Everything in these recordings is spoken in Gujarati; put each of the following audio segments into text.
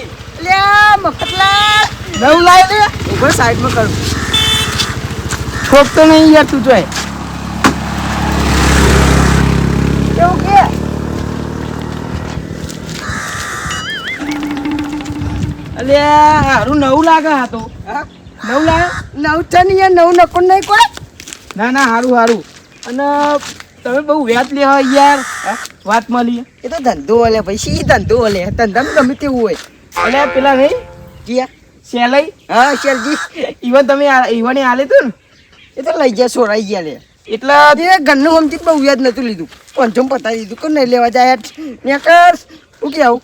ગાડી લ્યા મફતલાલ. નવું લાવી લે. ઊભો સાઈડમાં કરું. ઠોકતો નહીં યાર તું જોય. કેવું કે? અલ્યા હારું નવું લાગે હા તો. નવું લાગે? નવ છે ને યાર નવું નકોર નહીં કોઈ. ના ના હારું હારું. અને તમે બહુ વ્યાજ લે યાર. વાત મળી. એ તો ધંધો હલે ભાઈ ધંધો હલે ધંધામાં ગમે તેવું હોય. અલ્યા પેલા નહીં જીયા સેલઈ હા શેલજી. ઈવન તમે ઈવને આલે તું ને? એ તો લઈ ગયા સોરાઈ ગયા લે. એટલે તે ઘરનું સમજી બહુ યાદ નતું લીધું. પંચમ પતાવી દીધું કે નહીં લેવા જાય ત્યાં કર. શું કે આવું?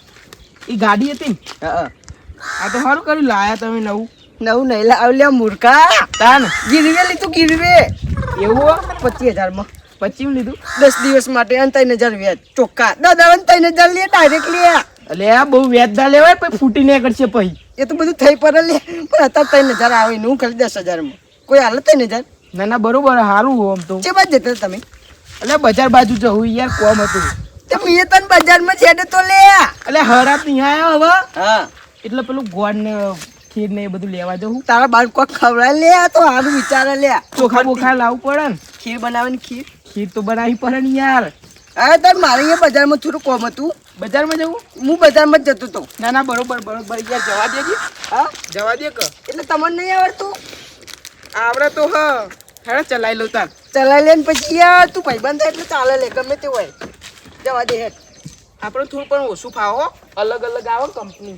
એ ગાડી હતી ને? હા આ તો સારું કર્યું લાયા તમે નવું. નવું નહીં લાવ લે મૂર્ખા. તાન. ગીરવે લીધું ગીરવે. એવું પચીસ હજારમાં. પચીસ લીધું? દસ દિવસ માટે અને ત્રણ હજાર વ્યાજ. ચોખ્ખા દાદા ત્રણ હજાર લે ડાયરેક્ટ લે. એટલે આ બહુ વ્યાજદા લેવાય પછી ફૂટી નીકળશે પછી એ તો બધું થઈ પર લે. પણ અત્યારે ત્રણ હજાર આવે ને હું ખાલી દસ હજારમાં. કોઈ હાલત ત્રણ હજાર? ના ના બરોબર સારું આમ તો. જે બાજુ જતા તમે? એટલે બજાર બાજુ જવું યાર કોમ હતું. તે મેં તન બજારમાં છેડે તો લે. એટલે હરાત નહીં આવ્યો હવે. હા. એટલે પેલું ગોળ ને ખીર ને એ બધું લેવા જવું. તારા બાળ કોક ખવડાય લે આ તો સારું વિચારે લે. ચોખા બોખા લાવવું પડે ને. ખીર બનાવે ને ખીર? ખીર તો બનાવી પડે ને યાર. હવે તાર મારે અહીંયા બજારમાં થોડું કોમ હતું. બજારમાં જવું? હું બજારમાં જ જતો હતો. ના ના બરોબર બરોબર. યાર જવા દેજે. હા? જવા દે કે. એટલે તમને નહીં આવડતું? આવડે તો હ. હેડે ચલાવી લઉં તાર. ચલાવી લે ને પછી યાર તું ભાઈબંધ થાય એટલે ચાલે લે ગમે તે હોય. જવા દે હેડ. આપણે થોડું પણ ઓછું ફાવો અલગ અલગ આવો કંપની.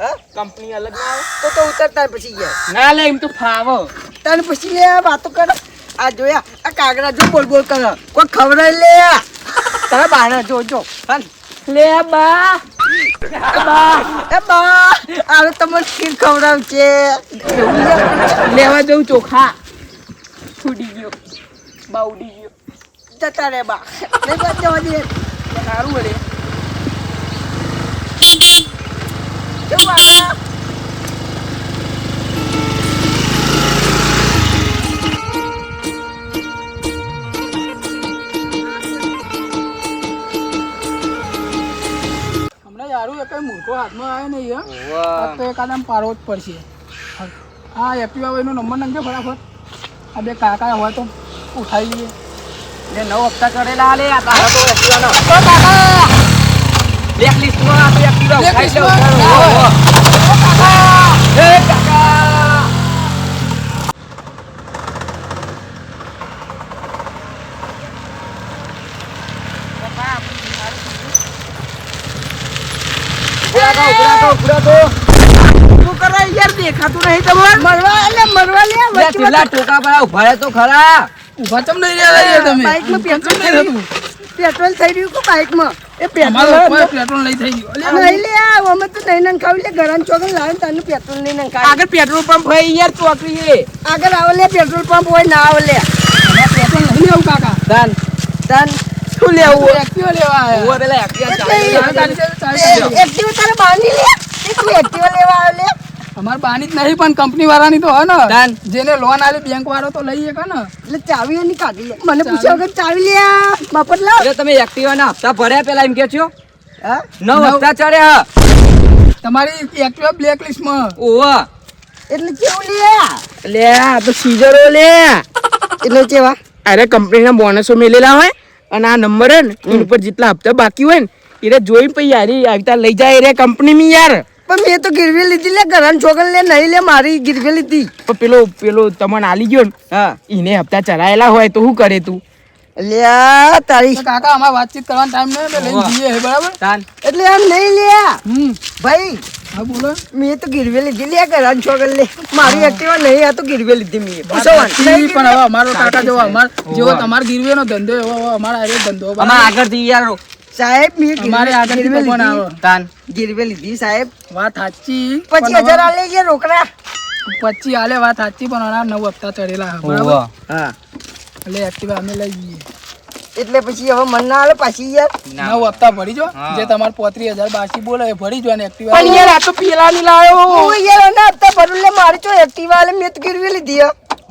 હા? કંપની અલગ ના આવે. તો તો ઉતરતા પછી યાર. ના લે એમ તો ફાવો. તને પછી લે વાતો કર. આ જોયા આ કાગડા જો બોલ બોલ કર. કોઈ ખબર લે. તારા બાણા જો જો હાલ. લે બા બા એ બા હવે તમને ખીર ખવડાવશે એવું લે. લેવા જવું ચોખા છૂટી ગયો બા ઉડી ગયો જતા રે બા નહીં બા જવા દે સારું વળે કેવું આ? યારું હાથમાં આવે નહીં હે. તો એક આદમ પાડવો જ પડશે. હા એક્ટિવા ભાઈનો નંબર નાખજો ફટાફટ. આ બે કાકા હોય તો ઉઠાવી લઈએ નવ હપ્તા કરેલા લે આ તારા તો એક્ટિવાનો બ્લેક લિસ્ટમાં આ તો. એ કાકા શું કરે યાર? દેખાતું નહીં તમારે મરવા એટલે મરવા લે વચ્ચે ટોકા પર ઊભા રહે તો ખરા. ઊભા ચમ નહીં રહ્યા યાર તમે. બાઈકમાં પેટ્રોલ થઈ રહ્યું પેટ્રોલ થઈ રહ્યું કે બાઈકમાં એ પેટ્રોલ પેટ્રોલ નહીં થઈ ગયું. નહીં લે. અમે તો નહીં નંખાવી લે ગરમ ચોકન લાવે તાનું પેટ્રોલ નહીં નંખાવી આગળ પેટ્રોલ પંપ હોય યાર ચોકડી એ. આગળ આવે લે પેટ્રોલ પંપ હોય ના આવે લે. પેટ્રોલ નહીં આવું કાકા. ધન તન શું લેવું એક્ટિવા લેવા આયા. ઊભો પેલા એક્ટિવા એક્ટિવા તારે બાંધી લે. તું એક્ટિવા લેવા આવે લે. અમાર બાની જ નહીં પણ કંપની વાળાની તો હે ને. જેને લોન આલી બેંક વાળો તો લઈ શકે ને. એટલે ચાવીઓ ની કાઢી લે. મને પૂછ્યા વગર ચાવી લે આ. મફત લાવ. તમે એક્ટિવા ના હપ્તા ભર્યા પેલા એમ કે છો? હા? નવ. હપ્તા ચડ્યા. તમારી એક્ટિવા બ્લેક લિસ્ટમાં ઓવા એટલે કેવું લે લે આ તો સીઝરો લે. એટલે કેવા? અરે કંપનીના બોનસો મેલેલા હોય. અને આ નંબર હે ને એની ઉપર જેટલા હપ્તા બાકી હોય ને એને જોઈ પછી યારી આવતા લઈ જાય રે કંપનીમાં યાર. પણ મેં તો ગીરવી લીધી લે ઘરણ છોકરા લે નહીં લે મારી ગીરવી લીધી. પણ પેલો પેલો તમને આલી ગયો ને હા. એને હપ્તા ચડાયેલા હોય તો શું કરે તું? લે તારી કાકા અમારે વાતચીત કરવાનો ટાઈમ નહીં એટલે લઈને જઈએ હે, બરાબર? એટલે એમ નહીં લે. હમ. ભાઈ હા બોલો. મેં તો ગીરવે લીધી. લે ઘરણ છોકન લે. મારી એક્ટિવા નહીં આ તો ગીરવે લીધી મેં. પૂછો પણ હવે અમારો કાકા જેવો અમાર જેવો તમારો ગીરવેનો ધંધો એવો અમારો ધંધો બરાબર? અમાર આગળથી યાર. સાહેબ મેં અમારે ગીરવે ગીરવે તો કોણ આવે. લીધી દાન ગીરવે લીધી સાહેબ. વાત સાચી પછી હજાર આલે ગયા રોકડા? પચી આલે વાત સાચી પણ આના નવ હપ્તા ચડેલા બરાબર? હા. એટલે એક્ટિવા અમે લઈ જઈએ એટલે પછી હવે મન ના આવે પાછી યાર નવ હપ્તા ભરી જો જે તમારે પોત્રીસ હજાર બાકી બોલે એ ભરી જો અને એક્ટિવા પણ યાર આ તો પેલાની લાયો હું યાર અને હપ્તા ભરું લે મારી જો એક્ટિવા લે મેં તો ગીરવે લીધી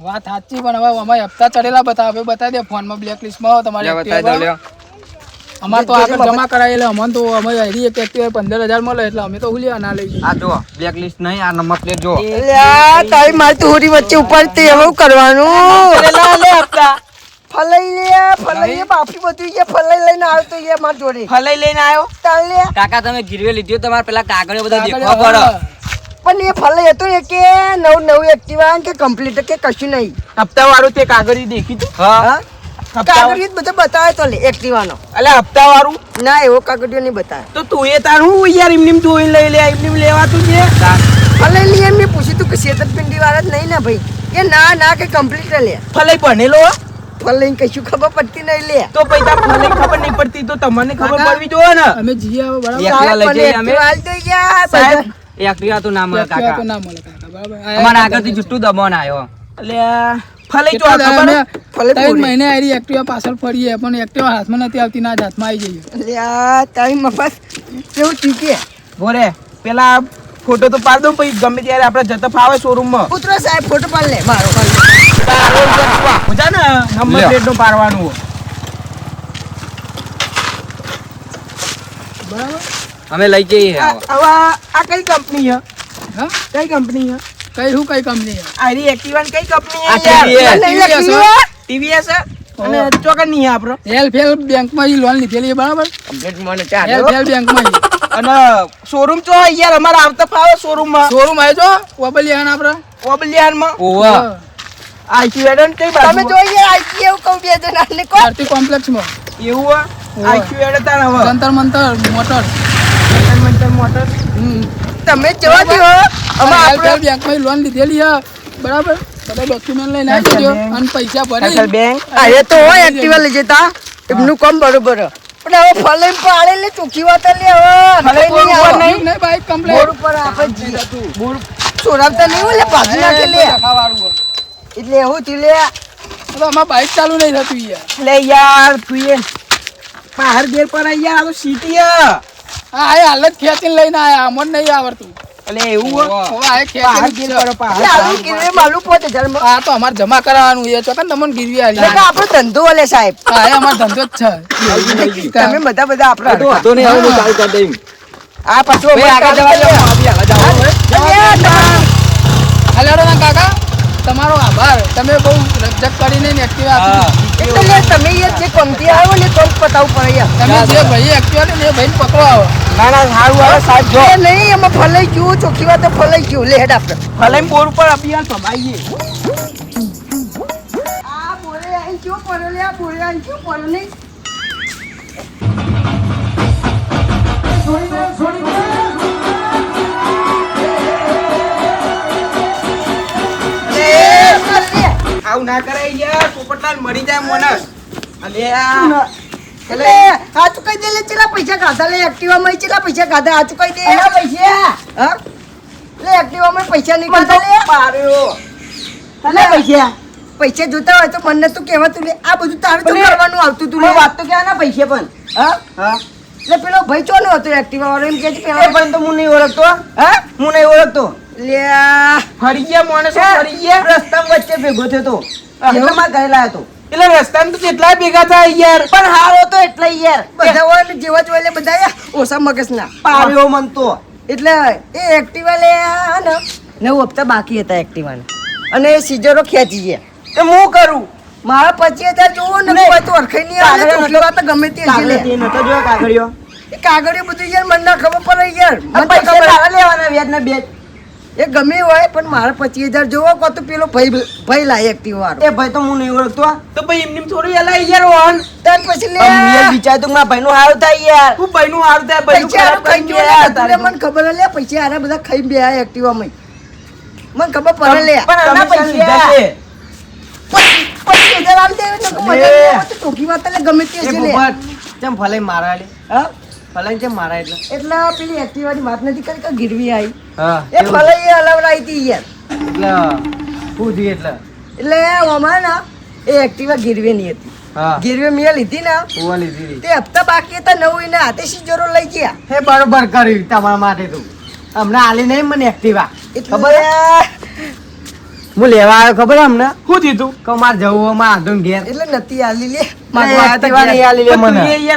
વાત સાચી પણ હવે અમારે હપ્તા ચડેલા બતા હવે બતાવી દે ફોનમાં બ્લેક લિસ્ટમાં તમારી એક્ટિવા. અમારે તો આગળ જમા કરાવી એટલે અમને તો અમે હરી એક એક્ટિવા પંદર હજાર મળે એટલે અમે તો હુલિયા ના લઈ આ જો બ્લેક લિસ્ટ નહીં આ નંબર પ્લેટ જો તારી મારી તુરી વચ્ચે ઉપાડતી હવે કરવાનું ફલાઈ લે ફલાઈ? લે બાપી બધું છે ફલાઈ લઈને આવ્યો તો એ મારી જોડે. ફલાઈ લઈને આવ્યો? તાર લે. કાકા તમે ગીરવે લીધ્યો તમાર પેલા કાગળિયો બધા દેખવા પડે. પણ એ ફલાઈ હતો એ કે નવ નવ એક્ટિવા કે કમ્પ્લીટ કે કશું નહીં. હપ્તા વાળું તે કાગળ દેખી તું? હા. હા? કાગળ બધો બતાવે તો લે એક્ટિવાનો એટલે હપ્તા વાળું ના એવો કાગળિયો નહીં બતાવે. તો તું એ તારું યાર એમની ધોઈ લઈ લે એમની લેવાતું છે? ફલાઈ લે મેં પૂછ્યું તું કે છેતરપિંડી વાળા જ નહીં ને ભાઈ? કે ના ના કે કમ્પ્લીટ લે. ફલાઈ ભણેલો હો? ફલાઈ કશું ખબર પડતી નહીં લે. તો પૈસા તાર ખબર નહીં પડતી તો તમને ખબર પડવી જોઈએ ને. અમે જઈએ બરાબર. લઈ જઈએ અમે. એક્ટિવા આલી દો યાર, સાહેબ, એકલા તો ના મળે એક્ટિવા તો ના મળે કાકા બરાબર. અમારા આગળથી જુટ્ટુ દબોન આવ્યો. એટલે ફલાઈ જો ખબર ફલે ત્રણ. મહિને આરી એક્ટિવા પાછળ ફરીએ પણ એક્ટિવા હાથમાં નથી આવતી ના હાથમાં આવી જઈએ. અલ્યા, તારી મફત કેવું ચીકે બોરે પેલા ફોટો તો પાડ દો પછી ગમે ત્યારે આપણે જતા ફાવે શોરૂમમાં. પુત્ર સાહેબ ફોટો પાડ લે મારો. પાડ લે. મજા ને નંબર પ્લેટનું પાડવાનું અમે લઈ જઈએ. આ હવે. આ કઈ કંપની છે? કઈ કંપની છે? કઈ શું કઈ કંપની આરી એક્ટિવા કઈ કંપની. ટીવીએસ અને ચોકની છે આપણો. હેલ ફેલ બેંકમાં ઈ લોન લીધેલી બરાબર? કમ્પ્લીટ મને હો. બેંકમાં અને શોરૂમ તો યાર અમારે આવતા ફાવે શોરૂમમાં. શોરૂમ આવ્યો છો? ઓબલિયાન આપડે? ઓબલિયારમાં ઓવા આઈક્યુ એડન કઈ તમે જોઈએ આઈક્યુ એવું કહું બે જણા ને કો આરતી કોમ્પ્લેક્સમાં. એવું આ? આઈક્યુ એડન તાર હવે? જંતર મંતર મોટર. મંતર મોટર? તમે જવા દો અમે આપણે બેંકમાં લોન લીધેલી હે. બરાબર. બધા ડોક્યુમેન્ટ લઈને આવી Central અને પૈસા ભરી. Bank. અરે તો હોય એક્ટિવા લઈ જતા. એમનું કામ બરોબર. હે. પણ હવે ફલે પાડે લે ચોખી વાત લે હવે ફલે નહીં આવે. નહીં. નહીં બાઈક બોર કમ્પ્લેટ ઉપર આપણે જઈએ. બોર ચોરાવતા નહીં હોય લે પાછી નાખી લે. એટલે એવું થયું લે હવે આમાં બાઈક ચાલુ નહીં થતું યાર લે યાર તું એ બહાર ગેર પર આઈ યાર આ તો સિટી હે હા આ હાલત ખેંચીને લઈને આયા આમાં જ નહીં આવડતું એટલે એવું હે? હવે આ બહાર ખેંચીને ગેર જ પર છે. એટલે આવું કિરવે માલું પોતે જન્મ આ તો અમારે જમા કરાવવાનું છે ચોકન તમને ગીરવી આલી એટલે કે આપણો ધંધો લે સાહેબ હા એ અમારો ધંધો જ છે તમે બધા બધા એ તો આપણા વાંધો નહીં, હવે હું ચાલુ કરી દઈશ. આ પાછું ભાઈ, આગળ જવા દો, ભાભી, આગળ જવા દો. અલ્યા, તમારે- હાલો ના કાકા તમારો આભાર તમે બહુ રજક કરીને ને એક્ટિવા આપી એટલે તમે એ જે કંપની આવો ને તો પતાવું પડે યાર. તમે જે ભાઈ એક્ટિવા ને એ ભાઈ પકડો આવો. ના ના સારું આવે સાહેબ જો. નહીં એમાં ફલાઈ ગયું ચોખ્ખી વાત ફલાઈ ગયું. લે હેડ આપણે. ફલાઈ બોર ઉપર અભિયાન સમાઈએ આ બોરે આઈ ગયો પડે લે આ બોરે આઈ ગયો પડે નહીં લે, આવું ના કરાય યાર પોપટલાલ મરી જાય મોનસ. અલ્યા એટલે આ ચુકાઈ દે લે ચલા પૈસા ખાધા લે એક્ટિવા માં ચલા પૈસા ખાધા આ કઈ દે. એના પૈસા? હા? લે એક્ટિવા માં પૈસા નહીં લે પાર્યો તને પૈસા. પૈસા જોતા હોય તો મને તું કહેવા તું લે. આ બધું તારે તો કરવાનું આવતું તું લે. વાત તો ક્યાં ના પૈસા પણ હા? હા. એટલે પેલો ભાઈ ચોનો હતો એક્ટિવા વાળો એમ કે પેલો પણ તો હું નહીં ઓળખતો હા? હું નહીં ઓળખતો. લે. ફરી ગયા માણસો ફરી ગયા? રસ્તા વચ્ચે ભેગો થયો તો. એટલે માં ગયેલા હતો. એટલે રસ્તામાં તો કેટલા ભેગા થાય યાર. પણ હારો તો એટલે યાર. બધા હોય ને જેવા જ હોય બધા. ઓછા મગજના. પાર્યો મન તો. એટલે એ એક્ટિવા લે ને. નવ હપ્તા બાકી હતા એક્ટિવાના અને એ સીઝરો ખેંચી ગયા. તો હું કરું? મારા પચીસ હજાર જોવો ને તો અરખાઈ નહીં આવે ને ચોખ્ખી વાત તો ગમે તે નતો જોયો કાગળિયો? કાગળિયો બધું યાર મને ના ખબર પડે યાર. મને તો પૈસા ખબર તારા લેવાના બે એ ગમે હોય પણ મારે પચીસ હજાર જોવો કો તો પેલો ભાઈ ભાઈ લાય એક્ટિવા વાળો એ ભાઈ તો હું નહીં ઓળખતો તો ભાઈ એમની થોડી અલાઈ યાર ઓન ત્યાર પછી લે. મેં વિચાર તો મારા ભાઈનું હારું થાય યાર. હું ભાઈનું હારું થાય ભાઈનું ખરાબ કરી ગયો યાર લે, મને ખબર લે પૈસા આરા બધા ખાઈ બે એક્ટિવા માં. મને ખબર પડે લે. પણ આના પૈસા. પચીસ હજાર આલી દે તો મજા ટોકી વાત લે ગમે તે છે લે. ચમ ફલાઈ મારા લે હા? ફલાઈ ચમ મારા એટલે? એટલે પેલી એક્ટિવા ની વાત નથી કરી કે ગીરવી આવી? હા એ પલંગ એ અલવડાઈ હતી યાર. એટલે શું થયું એટલે. એટલે ઓમાં ના એ એક્ટિવા ગીરવે ની હતી ગીરવી મેં લીધી ને ઓવા લીધી. તે હપ્તા બાકી હતા નવું એના હાથે જરૂર લઈ ગયા. હે બરોબર કર્યું તમારા માટે તું. હમણાં આલી નહીં મને એક્ટિવા એ ખબર? હું લેવા આવ્યો ખબર અમને? શું દીધું કે મારે જવું માં આધુન ઘેર. એટલે નથી આલી લે.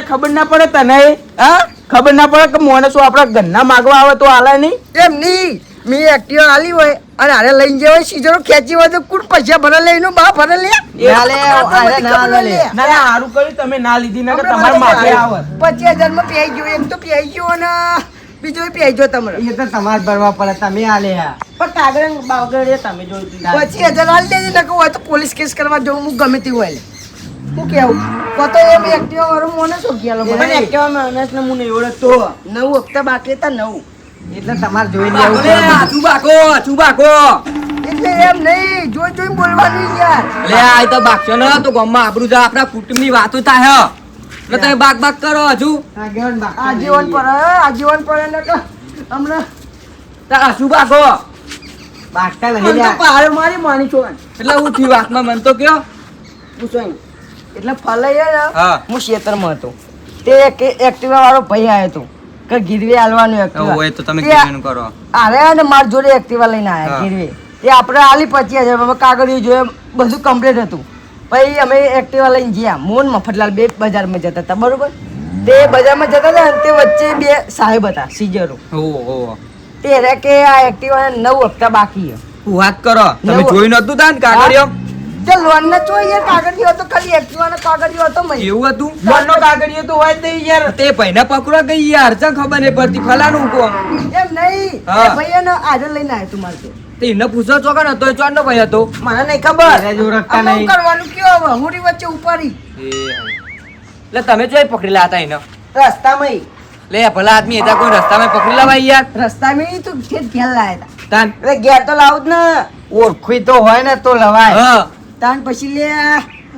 ખબર ના પડે તને. હા? ખબર ના પડે કે માણસો આપણા ઘરના માગવા આવે તો આલે નહીં? એમ નહીં. મેં એક્ટિવા આલી હોય અને આને લઈને જે હોય સીધો ખેંચી હોય તો કોણ પૈસા ભરે લે એનો બા ભરે લે? ના ના. ના ના સારું કર્યું. તમે ના લીધી ના તમારે માથે આવે. પચીસ હજારમાં પીઆઈ ગયો એમ તો પીઆઈ ગયો અને બીજો પીઆઈ જો તમારે. એ તો તમારે ભરવા પડે તમે આ પણ કાગળ બાગળ તમે જો પછી હજાર આલી દેજે નકર હોય તો પોલીસ કેસ કરવા જવું હું ગમે તે હોય હું કેવું? તો તો એમ એક્ટિવા વાળો મને શું ગયા મને એક્ટિવા માણસ ને હું નહીં ઓળખતો. નવ હપ્તા બાકી હતા નવ. એટલે તમારે જોઈ બાકો લેવું લે, બાકો આ ચુબાકો ચુબાકો એટલે એમ નહીં જોઈ જોઈ બોલવાની યાર. લે આ તો બાકશો ને તો ગામમાં આબરૂ જા આપણા કુટુંબની વાતો થાય હ. ને તમે બાગ બાગ કરો હજુ. આજીવન પર આજીવન પર હમણાં તારા શું બાગો બાગતા લઈ જા તો મારી માની છો. એટલે હું થયું વાતમાં મન તો કયો. પૂછો એટલે ફલાઈ ને હા. ખેતરમાં હતો. તે એક એક્ટિવા વાળો ભાઈ આવ્યો હતો. કે ગીરવે આલવાનું એક્ટિવા હોય તો તમે તે કરો. અરે ને માર જોડે એક્ટિવા લઈને આવ્યા ગીરવી ગીરવે. તે આપણે આલી પચી હજાર કાગળિયું જોયે બધું કમ્પ્લીટ હતું. પછી અમે એક્ટિવા લઈને ગયા. મોન મફતલાલ બે બજારમાં જતા હતા બરોબર? તે બજારમાં જતા હતા તે વચ્ચે બે સાહેબ હતા સીજરો. તે રે કે આ એક્ટિવા નવ હપ્તા બાકી છે. વાત કરો તમે જોઈ નતું તા ને કાગળિયો તે લોન ના જોઈએ કાગળિયો હતો ખાલી એક્ટિવા નો કાગળિયો હતો મય. એવું હતું? લોનનો કાગળિયો તો હોય જ નહીં યાર. તે પૈના પકડવા ગઈ યાર ચા ખબર નહીં પડતી ફલાનું કોમ એમ નહીં. ને આજે લઈને આવ્યો તું મારે એને પૂછો ચોકન હતો એ ચોરનો ભાઈ હતો? મને નહીં ખબર. ઓળખતા નહીં. કરવાનું કયો હવે? હુંરી વચ્ચે ઉપાડી. એટલે તમે જોઈ પકડેલા હતા એને રસ્તામાં લે ભલા આદમી હતા કોઈ રસ્તામાં પકડી લાવા યાર. રસ્તામાં તું ઘેર ઘેર લાયા તાન. અરે ઘેર તો લાવું જ ને. ઓળખી તો હોય ને તો લવાય. હા. તાન પછી લે.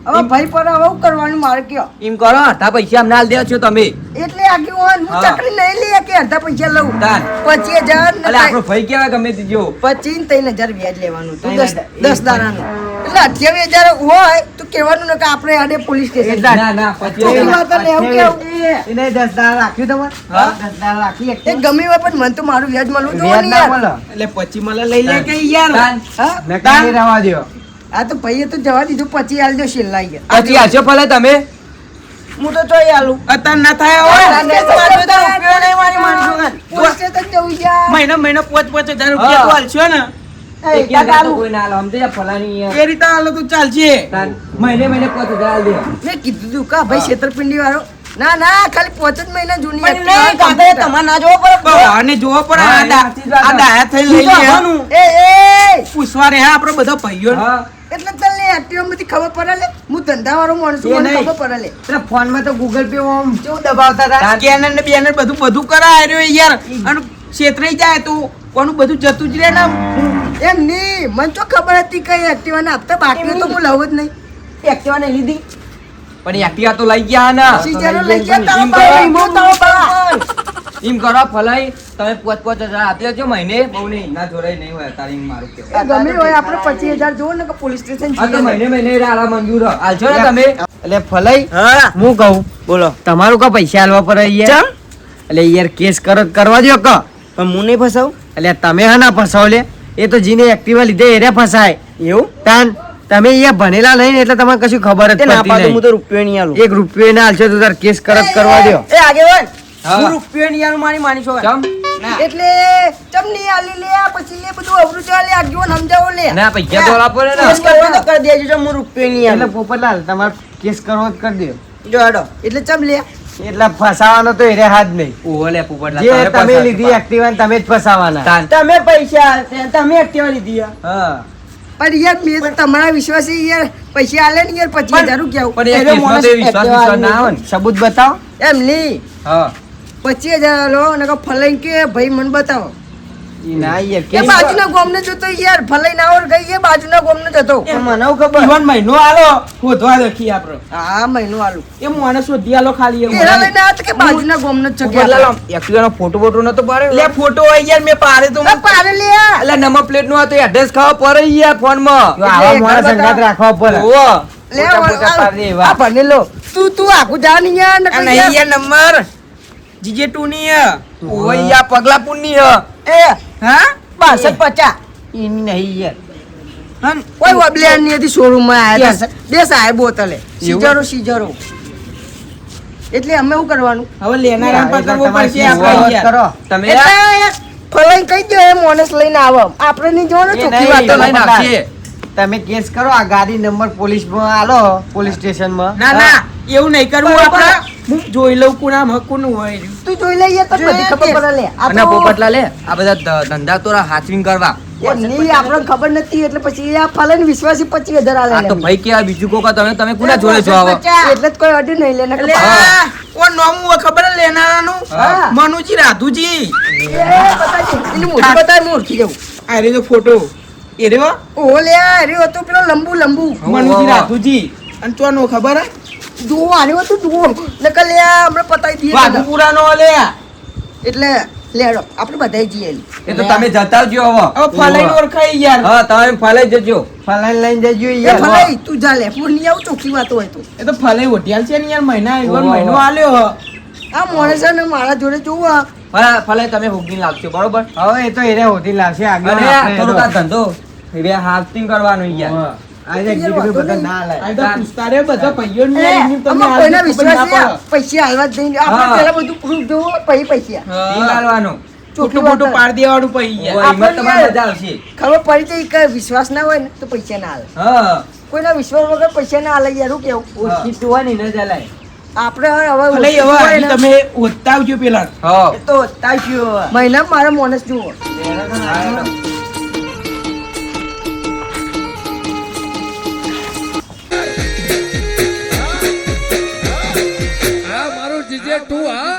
હવે ભાઈ પર હવે કરવાનું મારે કયો? એમ કરો અડધા પૈસા અમને હાલ દેવા છો તમે. એટલે આગળ હું હા. ચકરી નહીં લે કે અડધા પૈસા લઉં? તાન. પચીસ હજાર એટલે આપણો ભાઈ કેવા ગમે તે જો? પચીસ ને ત્રણ હજાર વ્યાજ લેવાનું. તું દસ દસ દાડાનું. એટલે અઠ્યાવીસ હજાર હોય તો કહેવાનું ને કે આપણે આડે પોલીસ સ્ટેશન ના ના પછી વાત એવું કેવું? એને દસ દાડા રાખ્યું તમારે? દસ દાડા રાખી એ? ગમે હોય પણ મને તો મારું વ્યાજ મળવું જોઈએ વ્યાજ ને મળે. એટલે પછી મને લઈ લે કે યાર. હા? રહેવા દ્યો. આ તો ભાઈએ તો જવા દીધું પછી આલજો છેલ્લા ગયા પછી હાલશો ભલે તમે. હું તો જોઈ આલું. અત્યારે ના થાય યાર મહિનો મહિનો પોચ પોચ હજાર રૂપિયા તો આલશો ને. છેતરપિંડી વાળો ના ના ખાલી પોચ જ મહિના જૂની તમારે ના જોવો પડે. આને જોવો પડે. આ દાયા થઈ લઈ લેવાનું એ એ. પૂછવા રે હા આપણે બધા ભાઈઓ. હા. એટલે તને એક્ટિવા માંથી ખબર પડે લે? હું ધંધા વાળો માણસ છું, મને ખબર પડે લે. ફોનમાં તો ગૂગલ પે ઓમ જો દબાવતા હતા? સ્કેનર ને બેનર બધું બધું કરાય રહ્યો યાર. અને છેતરાઈ જાય તો કોનું બધું જતું જ રહે ને એમ નહીં. મને તો ખબર હતી કઈ એક્ટિવા ના. હપ્તા બાકી તો હું લઉં જ નહીં. એક્ટિવા ને લીધી. પણ એક્ટિવા તો લઈ ગયા ને. લઈ ગયા તારો એમ કરો ફલાઈ તમે પાંચ પાંચ હજાર આપી દેજો મહિને? બહુ નહીં ના જોડાય નહીં હોય તારી મારું કેવું ગમે હોય આપણે પચીસ હજાર જોવો ને કે પોલીસ સ્ટેશન હા મહિને મહિને રાડા મંજૂર હાલશો ને તમે? એટલે ફલાઈ હું. કહું બોલો. તમારું કા પૈસા હાલવા પડે યાર. એટલે યાર કેસ કરો કરવા દો ક. પણ હું નહીં ફસાવ? એટલે તમે હા ના ફસાવ લે. એ તો જીને એક્ટિવા લીધે એને ફસાય. એવું? તાન તમે અહીંયા ભણેલા નહીં એટલે તમને કશું ખબર જ પડતી નહીં. તો રૂપિયો નહીં આલું. એક રૂપિયો ના હાલશો તો તાર કેસ કરત કરવા દો એ આગેવાન હા. હું રૂપિયો નહીં મારી માની છો એટલે ચમની આલી લે પછી લે બધું અવરું ચાલે આગેવાન સમજાવો લે. ના પૈસા તો આપો ને. કેસ કરવો તો કરી દેજો તો હું રૂપિયો નહીં એટલે પોપટલાલ તમારે કેસ કરવો જ કરી દો જો હેડો. એટલે ચમ લે. એટલે ફસાવાનો તો એને હાથ નહીં. ઓહો લે પોપટલાલ, જે તમે લીધી એક્ટિવા તમે જ ફસાવાના. તમે પૈસા તમે એક્ટિવા લીધી. હા. પણ યાર મેં તમારા વિશ્વાસી યાર પૈસા આલે ને યાર પચીસ હજાર રૂપિયા પણ એ વિશ્વાસ ના આવે સબૂત બતાવો. એમ નહીં. હા. પચીસ હજાર આલો અને કહો ફલાઈ કે ભાઈ મને બતાવો. ઈ ના યાર એ કેસ બાજુના ગોમને જતો યાર ફલાઈ ના આવડ ગઈ એ બાજુના ગોમને જતો. મને ખબર. ઈવન મહિનો આલો શોધવા લખી આપણે હા મહિનો આલું. એ મોને શોધી આલો ખાલી એ લઈને આ કે બાજુના ગોમને જ પોપટલાલ, જગ્યા આમ ફોટો નતો પાડ્યો લે ફોટો હોય યાર મેં પાડે તો પારે લે. એટલે નંબર પ્લેટ નો હતો એડ્રેસ ખાવા પડે યાર ફોનમાં આવા એટલે સંગાત રાખવા પડે. લે આ- તું તું આખું જાન ને. યાર. નંબર જીજે ટુ ની હે. ઓહો યાર પગલા પુણ્ય હ. એ હા? બાસઠ પચાસ. એની નહીં યાર. હન? કોઈ વબલિયારની હતી શોરૂમમાં આયા હતા. બે સાહેબો તલે સીજરો સીઝરો એટલે અમે શું કરવાનું? હવે લેનારા પર કરવો પડશે આપણે કરો? તમે ફલાઈ કહી દો એ મોનસ લઈને આવો. આપણે નહીં જોવાનું ચોખ્ખી વાતો લઈને લઈને આવશે. તમે કેસ કરો આ ગાડી નંબર પોલીસમાં આલો પોલીસ સ્ટેશનમાં ના ના એવું નહીં કરવું આપણે. હું જોઈ લઉં કુણામ હકુનું હોય તું જોઈ લઈએ તો બધી ખબર પડે લે. આ અને પોપટલા લે આ બધા ધંધા તોરા હાથવીન કરવા. નહીં આપણને ખબર નથી એટલે પછી આ ફલાઈ વિશ્વાસી પચીસ હજાર આલે તો લે. ભાઈ કેવા બીજું કોક તમે તમે કોના જોડે છો આવો? એટલે જ કોઈ અડ્યું નહીં લે ઓ નોમું ખબર લેનારાનું? મનુજી રાધુજી. એની બતાય આ રહ્યો ફોટો. એ રહ્યો? ઓ લે આ પેલો લંબુ લંબુ. મનુજી રાધુજી. અને ચોનો ખબર હે? જુઓ આને હતું જુઓ. નકલ લે હમણાં પતાઈ દઈએ વાઘપુરાનો લે. એટલે લેડો આપણે બધાય જઈએ. એ તો તમે જતા આવજો હવે. હવે ફલાઈ ઓળખાઈ યાર હા તમે ફલાઈ જજો. ફલાઈ લઈને જજો યાર. ભલાઈ તું જા લે. હું નહીં આવું ચોખ્ખી વાતો હોય તો. એ તો ફલાઈ હોટિયાલ છે ને યાર મહિના મહિનો આલ્યો હ. આ માણસ ને મારા જોડે જોવું. ફલાઈ તમે હુકીને લાગશો બરોબર? હવે એ તો એને હોતી લાગશે આગળ. ધંધો. હાથ બે હાથવીન કરવાનું યાર. વિશ્વાસ પૈસા હાલવા જ નહીં. પેલા બધું પ્રૂફ જોવો પછી પૈસા. ઈ ગાળવાનું મોટું પાડ દેવાળું પઈ યાર ઓય, એમાં આપણે તમારે યાર- મજા આવશે. ખબર પડી જાય વિશ્વાસ ના હોય ને તો પૈસા ના હાલે હા. કોઈના વિશ્વાસ વગર પૈસા ના હાલે યાર કેવું? ઓળખીતું હોય ને ચલાય આપણે હવે તમે હોતા પેલા. તો મહિના મારા મોનસ જુઓ. તું આ